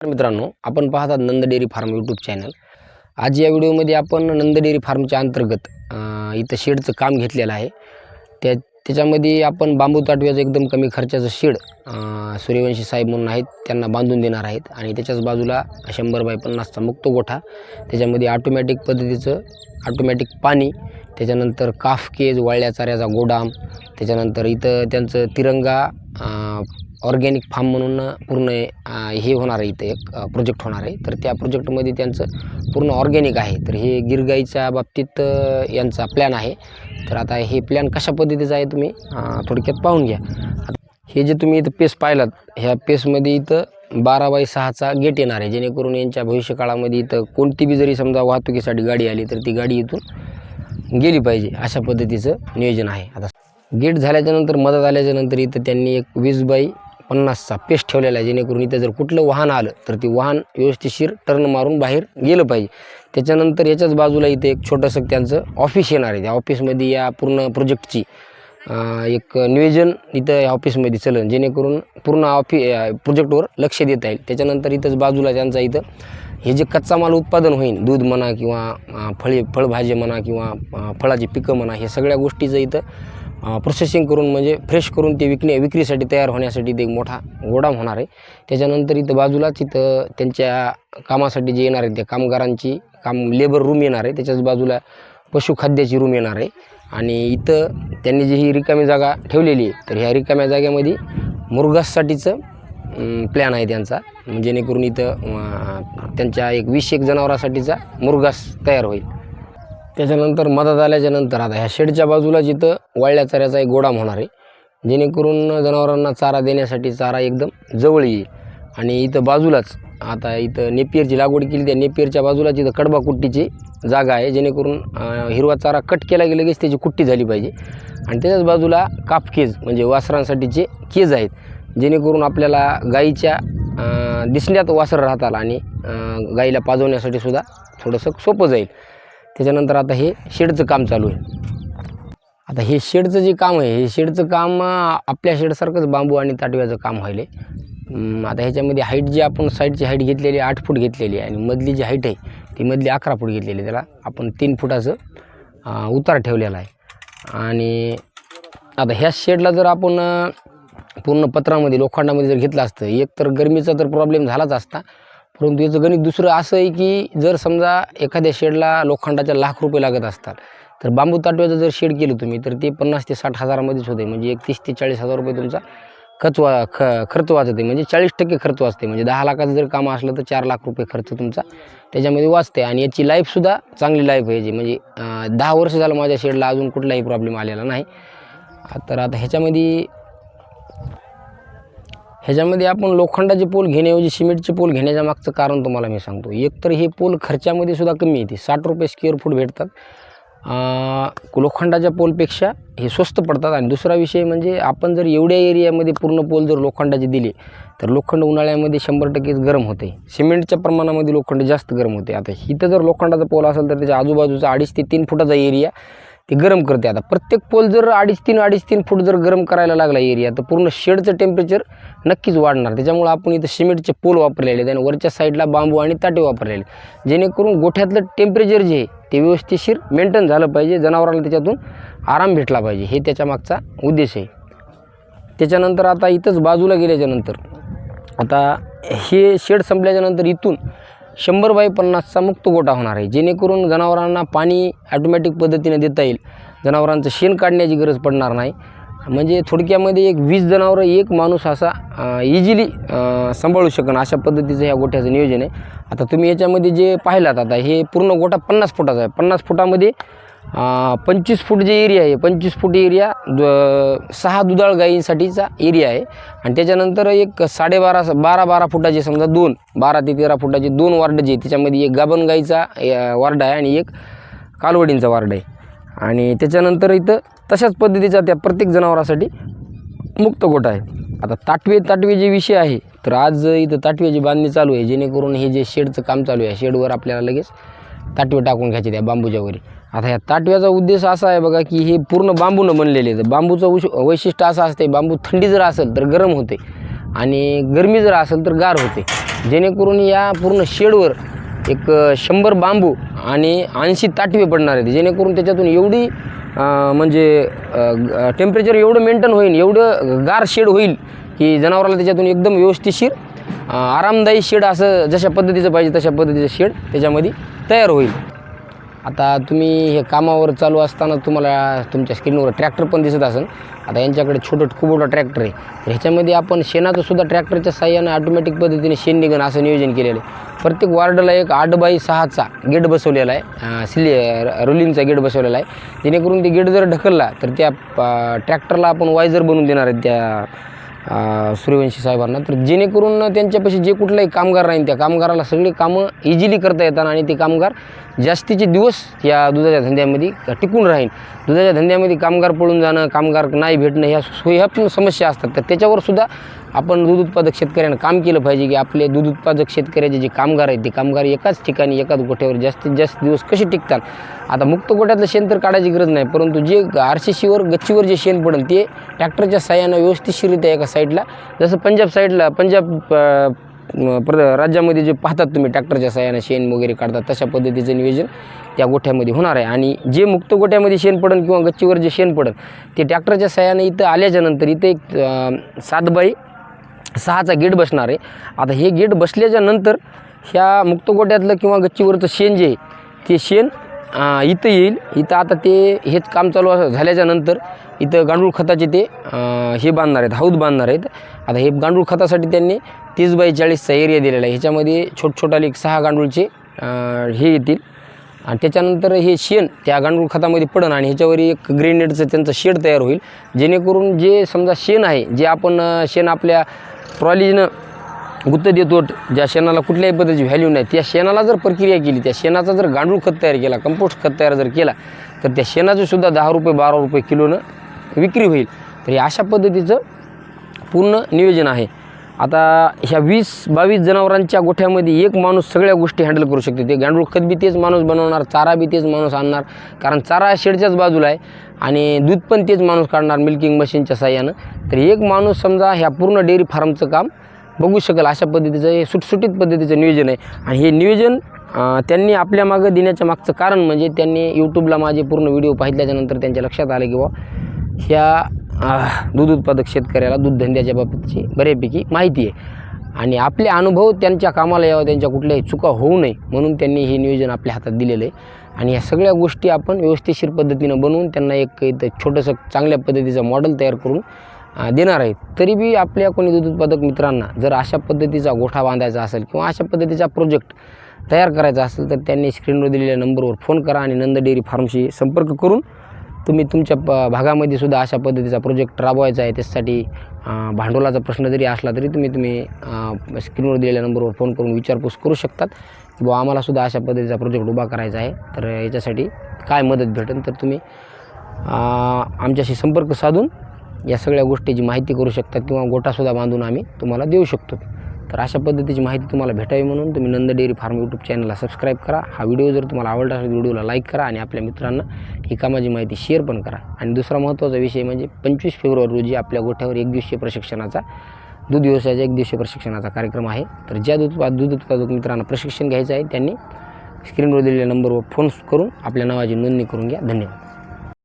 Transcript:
मित्रांनो आपण पाहतात Nand dairy farm YouTube channel आज या व्हिडिओमध्ये आपण नंद डेअरी फार्मच्या अंतर्गत इथं शेडचं काम घेतलेलं आहे. त्या त्याच्यामध्ये आपण बांबू ताटव्याचं एकदम कमी खर्चाचं शेड सूर्यवंशी साहेब म्हणून आहेत त्यांना बांधून देणार आहेत. आणि त्याच्याच बाजूला शंभर बाय पन्नासचा मुक्त गोठा त्याच्यामध्ये ऑटोमॅटिक पद्धतीचं ऑटोमॅटिक पाणी त्याच्यानंतर काफ केज वाळल्या चाऱ्याचा गोडाम त्याच्यानंतर इथं त्यांचं तिरंगा ऑर्गॅनिक फार्म म्हणून पूर्ण हे होणार आहे इथं एक प्रोजेक्ट होणार आहे. तर त्या प्रोजेक्टमध्ये त्यांचं पूर्ण ऑर्गॅनिक आहे. तर हे गिरगाईच्या बाबतीत यांचा प्लॅन आहे. तर आता हे प्लॅन कशा पद्धतीचं आहे तुम्ही? थोडक्यात पाहून घ्या. हे जे तुम्ही इथं पेस पाहिलात ह्या पेसमध्ये इथं बारा बाय सहाचा गेट येणार आहे. जेणेकरून यांच्या भविष्यकाळामध्ये इथं कोणती बी जरी समजा वाहतुकीसाठी गाडी आली तर ती गाडी इथून गेली पाहिजे. अशा पद्धतीचं नियोजन आहे. आता गेट झाल्याच्यानंतर मदत आल्याच्यानंतर इथं त्यांनी एक वीस बाई पन्नासचा पेस्ट ठेवलेला आहे. जेणेकरून इथं जर कुठलं वाहन आलं तर ते वाहन व्यवस्थिशीर टर्न मारून बाहेर गेलं पाहिजे. त्याच्यानंतर याच्याच बाजूला इथे एक छोटंसं त्यांचं ऑफिस येणार आहे. त्या ऑफिसमध्ये या पूर्ण प्रोजेक्टची एक नियोजन इथं या ऑफिसमध्ये चलन. जेणेकरून पूर्ण ऑफि प्रोजेक्टवर लक्ष देता येईल. त्याच्यानंतर इथंच बाजूला त्यांचा इथं हे जे कच्चा माल उत्पादन होईल दूध म्हणा किंवा फळे फळभाजी म्हणा किंवा फळाची पिकं म्हणा हे सगळ्या गोष्टीचं इथं प्रोसेसिंग करून म्हणजे फ्रेश करून ते विकणे विक्रीसाठी तयार होण्यासाठी ते एक मोठा गोडाम होणार आहे. त्याच्यानंतर इथं बाजूलाच इथं त्यांच्या कामासाठी जे येणार आहे त्या कामगारांची काम लेबर रूम येणार आहे. त्याच्याच बाजूला पशुखाद्याची रूम येणार आहे. आणि इथं त्यांनी जी ही रिकामी जागा ठेवलेली आहे तर ह्या रिकाम्या जागेमध्ये मुरघाससाठीचं प्लॅन आहे त्यांचा. जेणेकरून इथं त्यांच्या एक वीस एक जनावरासाठीचा मुरगास तयार होईल. त्याच्यानंतर मदत आल्याच्यानंतर आता ह्या शेडच्या बाजूला जिथं वाळल्या चाऱ्याचा एक गोडाम होणार आहे जेणेकरून जनावरांना चारा देण्यासाठी चारा एकदम जवळ येईल. आणि इथं बाजूलाच आता इथं नेपियरची लागवड केली त्या नेपियरच्या बाजूलाच इथं कडबा कुट्टीची जागा आहे जेणेकरून हिरवा चारा कट केला की लगेच त्याची कुट्टी झाली पाहिजे. आणि त्याच्याच बाजूला काप केज म्हणजे वासरांसाठीचे केज आहेत. जेणेकरून आपल्याला गाईच्या दिसण्यात वासर राहताल आणि गाईला पाजवण्यासाठी सुद्धा थोडंसं सोपं जाईल. त्याच्यानंतर आता हे शेडचं काम चालू आहे. आता हे शेडचं जे काम आहे हे शेडचं काम आपल्या शेडसारखंच बांबू आणि ताटव्याचं काम व्हायले आता ह्याच्यामध्ये हाईट जी आपण साईडची हाईट घेतलेली आहे आठ फूट घेतलेली आहे आणि मधली जी हाईट आहे ती मधली अकरा फूट घेतलेली आहे. त्याला आपण तीन फुटाचं उतार ठेवलेला आहे. आणि आता ह्या शेडला जर आपण पूर्ण पत्रामध्ये लोखंडामध्ये जर घेतलं असतं एक तर गरमीचा तर प्रॉब्लेम झालाच असता. परंतु याचं गणित दुसरं असं आहे की जर समजा एखाद्या शेडला लोखंडाच्या लाख रुपये लागत असतात तर बांबू ताटव्याचं जर शेड केलं तुम्ही तर ते पन्नास ते साठ हजारामध्येच होते म्हणजे एक तीस ते चाळीस हजार रुपये तुमचा खर्च वा ख खर्च वाचते म्हणजे चाळीस टक्के खर्च वाचते म्हणजे दहा लाखाचं जर काम असलं तर चार लाख रुपये खर्च तुमचा त्याच्यामध्ये वाचते आणि याची लाईफसुद्धा चांगली लाईफ आहे जी म्हणजे दहा वर्ष झालं माझ्या शेडला अजून कुठलाही प्रॉब्लेम आलेला नाही. तर आता ह्याच्यामध्ये ह्याच्यामध्ये आपण लोखंडाचे पोल घेण्याऐवजी सिमेंटचे पोल घेण्याच्या मागचं कारण तुम्हाला मी सांगतो. एकतर हे पोल खर्चामध्ये सुद्धा कमी येते साठ रुपये स्क्वेअर फूट भेटतात. लोखंडाच्या पोलपेक्षा हे स्वस्त पडतात. आणि दुसरा विषय म्हणजे आपण जर एवढ्या एरियामध्ये पूर्ण पोल जर लोखंडाचे दिले तर लोखंड उन्हाळ्यामध्ये शंभर टक्केच गरम होते. सिमेंटच्या प्रमाणामध्ये लोखंड जास्त गरम होते. आता इथं जर लोखंडाचा पोल असेल तर त्याच्या आजूबाजूचा अडीच ते तीन फुटाचा एरिया ते गरम करते आता. प्रत्येक पोल जर अडीच तीन अडीच तीन फूट जर गरम करायला लागला एरिया तर पूर्ण शेडचं टेम्परेचर नक्कीच वाढणार. त्याच्यामुळे आपण इथं सिमेंटचे पोल वापरलेले आहेत आणि वरच्या साईडला बांबू आणि ताटे वापरलेले जेणेकरून गोठ्यातलं टेम्परेचर जे आहे ते व्यवस्थितशीर मेंटेन झालं पाहिजे जनावराला त्याच्यातून आराम भेटला पाहिजे. हे त्याच्या मागचा उद्देश आहे. त्याच्यानंतर आता इथंच बाजूला गेल्याच्यानंतर आता हे शेड संपल्याच्यानंतर इथून शंभर बाय पन्नासचा मुक्त गोटा होणार आहे. जेणेकरून जनावरांना पाणी ॲटोमॅटिक पद्धतीने देता येईल. जनावरांचं शेण काढण्याची गरज पडणार नाही. म्हणजे थोडक्यामध्ये एक वीस जनावरं एक माणूस असा इझिली सांभाळू शकन अशा पद्धतीचं ह्या गोठ्याचं नियोजन आहे. आता तुम्ही याच्यामध्ये जे पाहिलात आता हे पूर्ण गोठा पन्नास फुटाचा आहे. पन्नास फुटामध्ये पंचवीस फूट जे एरिया आहे पंचवीस फूट एरिया द सहा दुधाळ गायींसाठीचा एरिया आहे. आणि त्याच्यानंतर एक साडेबारा बारा बारा फुटाचे समजा दोन बारा ते तेरा फुटाचे दोन वार्ड जे त्याच्यामध्ये एक गाभण गाईचा वार्ड आहे आणि एक कालवडींचा वार्ड आहे. आणि त्याच्यानंतर इथं तशाच पद्धतीचा त्या प्रत्येक जनावरासाठी मुक्त गोठा आहे. आता ताटवे ताटवे जे विषय आहे तर आज इथं ताटव्याची बांधणी चालू आहे. जेणेकरून हे जे शेडचं काम चालू आहे शेडवर आपल्याला लगेच ताटवे टाकून घ्यायचे त्या बांबूच्यावरी आता ह्या ताटव्याचा उद्देश असा आहे बघा की हे पूर्ण बांबूनं बनलेले आहेत. तर बांबूचं उश वैशिष्ट्य असं असते बांबू थंडी जर असेल तर गरम होते आणि गरमी जर असेल तर गार होते. जेणेकरून या पूर्ण शेडवर एक शंभर बांबू आणि ऐंशी ताटवे पडणार आहेत. जेणेकरून त्याच्यातून एवढी म्हणजे टेम्परेचर एवढं मेंटेन होईल एवढं गार शेड होईल की जनावराला त्याच्यातून एकदम व्यवस्थितशीर आरामदायी शेड असं जशा पद्धतीचं पाहिजे तशा पद्धतीचं शेड त्याच्यामध्ये तयार होईल. आता तुम्ही हे कामावर चालू असताना तुम्हाला तुमच्या स्क्रीनवर ट्रॅक्टर पण दिसत असेल. आता यांच्याकडे छोटं कुबोटा ट्रॅक्टर आहे. तर ह्याच्यामध्ये आपण शेणाचं सुद्धा ट्रॅक्टरच्या साह्यानं ऑटोमॅटिक पद्धतीने शेण निघणं असं नियोजन केलेलं आहे. प्रत्येक वार्डला एक आठ बाय सहाचा गेट बसवलेला आहे. सिली रोलिंगचा गेट बसवलेला आहे. जेणेकरून ते गेट जर ढकलला तर त्या ट्रॅक्टरला आपण वायझर बनवून देणार आहेत त्या सूर्यवंशी साहेबांना. तर जेणेकरून त्यांच्यापाशी जे कुठलाही कामगार राहील त्या कामगाराला सगळी कामं इझिली करता येतात आणि ते कामगार जास्तीचे दिवस या दुधाच्या धंद्यामध्ये टिकून राहील दुधाच्या धंद्यामध्ये कामगार पळून जाणं कामगार नाही भेटणं ह्या ह्या पण समस्या असतात. तर त्याच्यावर सुद्धा आपण दूध उत्पादक शेतकऱ्यांना काम केलं पाहिजे की आपले दूध उत्पादक शेतकऱ्याचे जे कामगार आहेत ते कामगार एकाच ठिकाणी एकाच गोठ्यावर जास्तीत जास्त दिवस कसे टिकतात? आता मुक्त गोठ्यातलं शेण तर काढायची गरज नाही परंतु जे आर सी सीवर गच्चीवर जे शेण पडेल ते ट्रॅक्टरच्या साह्यानं व्यवस्थितशीरित्या एका साईडला जसं पंजाब साईडला पंजाब प्र राज्यामध्ये जे पाहतात तुम्ही ट्रॅक्टरच्या सहाय्यानं शेण वगैरे काढतात तशा पद्धतीचं नियोजन त्या गोठ्यामध्ये होणार आहे. आणि जे मुक्त गोठ्यामध्ये शेण पडन किंवा गच्चीवर जे शेण पडन ते ट्रॅक्टरच्या सहाय्याने इथं आल्याच्यानंतर इथं एक सात बाई सहाचा गेट बसणार आहे. आता हे गेट बसल्याच्या नंतर ह्या मुक्त गोट्यातलं किंवा गच्चीवरचं शेण जे आहे ते शेण इथं येईल. इथं आता ते हेच काम चालू असं झाल्याच्यानंतर इथं गांडूळ खताचे ते हे बांधणार आहेत हौद बांधणार आहेत. आता हे गांडूळ खतासाठी त्यांनी तीस बाय चाळीसचा एरिया दिलेला आहे. ह्याच्यामध्ये छोटछोटाले एक सहा गांडूळचे हे येतील. आणि त्याच्यानंतर हे शेण त्या गांडूळ खतामध्ये पडन आणि ह्याच्यावर एक ग्रेनेडचं त्यांचं शेड तयार होईल. जेणेकरून जे समजा शेण आहे जे आपण शेण आपल्या ट्रॉलीनं गुत्त देतो ज्या शेणाला कुठल्याही पद्धतीची व्हॅल्यू नाही त्या शेणाला जर प्रक्रिया केली त्या शेणाचा जर गांडूळ खत तयार केला कंपोस्ट खत तयार जर केला तर त्या शेणाचं सुद्धा दहा रुपये बारा रुपये किलोनं विक्री होईल. तर हे अशा पद्धतीचं पूर्ण नियोजन आहे. आता ह्या वीस बावीस जनावरांच्या गोठ्यामध्ये एक माणूस सगळ्या गोष्टी हँडल करू शकते. ते गांडूळ खत बी तेच माणूस बनवणार चारा बी तेच माणूस आणणार. कारण चारा शेडच्याच बाजूला आहे आणि दूध पण तेच माणूस काढणार मिल्किंग मशीनच्या साह्यानं. तर एक माणूस समजा ह्या पूर्ण डेअरी फार्मचं काम बघू शकेल अशा पद्धतीचं हे सुटसुटीत पद्धतीचं नियोजन आहे. आणि हे नियोजन त्यांनी आपल्या मागं देण्याच्या मागचं कारण म्हणजे त्यांनी यूट्यूबला माझे पूर्ण व्हिडिओ पाहिल्याच्यानंतर त्यांच्या लक्षात आलं की बुवा ह्या दूध उत्पादक शेतकऱ्याला दूधधंद्याच्या बाबतीची बऱ्यापैकी माहिती आहे. आणि आपले अनुभव त्यांच्या कामाला यावं त्यांच्या कुठल्याही चुका होऊ नये म्हणून त्यांनी हे नियोजन आपल्या हातात दिलेलं आहे. आणि या सगळ्या गोष्टी आपण व्यवस्थितशीर पद्धतीनं बनवून त्यांना एक इथं छोटंसं चांगल्या पद्धतीचं मॉडेल तयार करून देणार आहेत. तरी बी आपल्या कोणी दूध उत्पादक मित्रांना जर अशा पद्धतीचा गोठा बांधायचा असेल किंवा अशा पद्धतीचा प्रोजेक्ट तयार करायचा असेल तर त्यांनी स्क्रीनवर दिलेल्या नंबरवर फोन करा आणि नंद डेअरी फार्मशी संपर्क करून तुम्ही तुमच्या प भागामध्ये सुद्धा अशा पद्धतीचा प्रोजेक्ट राबवायचा आहे त्यासाठी भांडवलाचा प्रश्न जरी असला तरी तुम्ही तुम्ही स्क्रीनवर दिलेल्या नंबरवर फोन करून विचारपूस करू शकतात. की आम्हालासुद्धा आम्हाला सुद्धा अशा पद्धतीचा प्रोजेक्ट उभा करायचा आहे. तर याच्यासाठी काय मदत भेटेल तर तुम्ही आमच्याशी संपर्क साधून या सगळ्या गोष्टीची माहिती करू शकतात किंवा गोटासुद्धा बांधून आम्ही तुम्हाला देऊ शकतो. तर अशा पद्धतीची माहिती तुम्हाला भेटावी म्हणून तुम्ही नंद डेअरी फार्म यूट्यूब चॅनलला सबस्क्राईब करा. हा व्हिडिओ जर तुम्हाला आवडला असेल व्हिडिओला लाईक करा आणि आपल्या मित्रांना ही कामाची माहिती शेअर पण करा. आणि दुसरा महत्त्वाचा विषय म्हणजे पंचवीस फेब्रुवारी रोजी आपल्या गोठ्यावर एक दिवसीय प्रशिक्षणाचा दूध व्यवसायाचा एक दिवसीय प्रशिक्षणाचा कार्यक्रम आहे. तर ज्या दूध दूध उत्पादक मित्रांना प्रशिक्षण घ्यायचं आहे त्यांनी स्क्रीनवर दिलेल्या नंबरवर फोन करून आपल्या नावाची नोंदणी करून घ्या. धन्यवाद.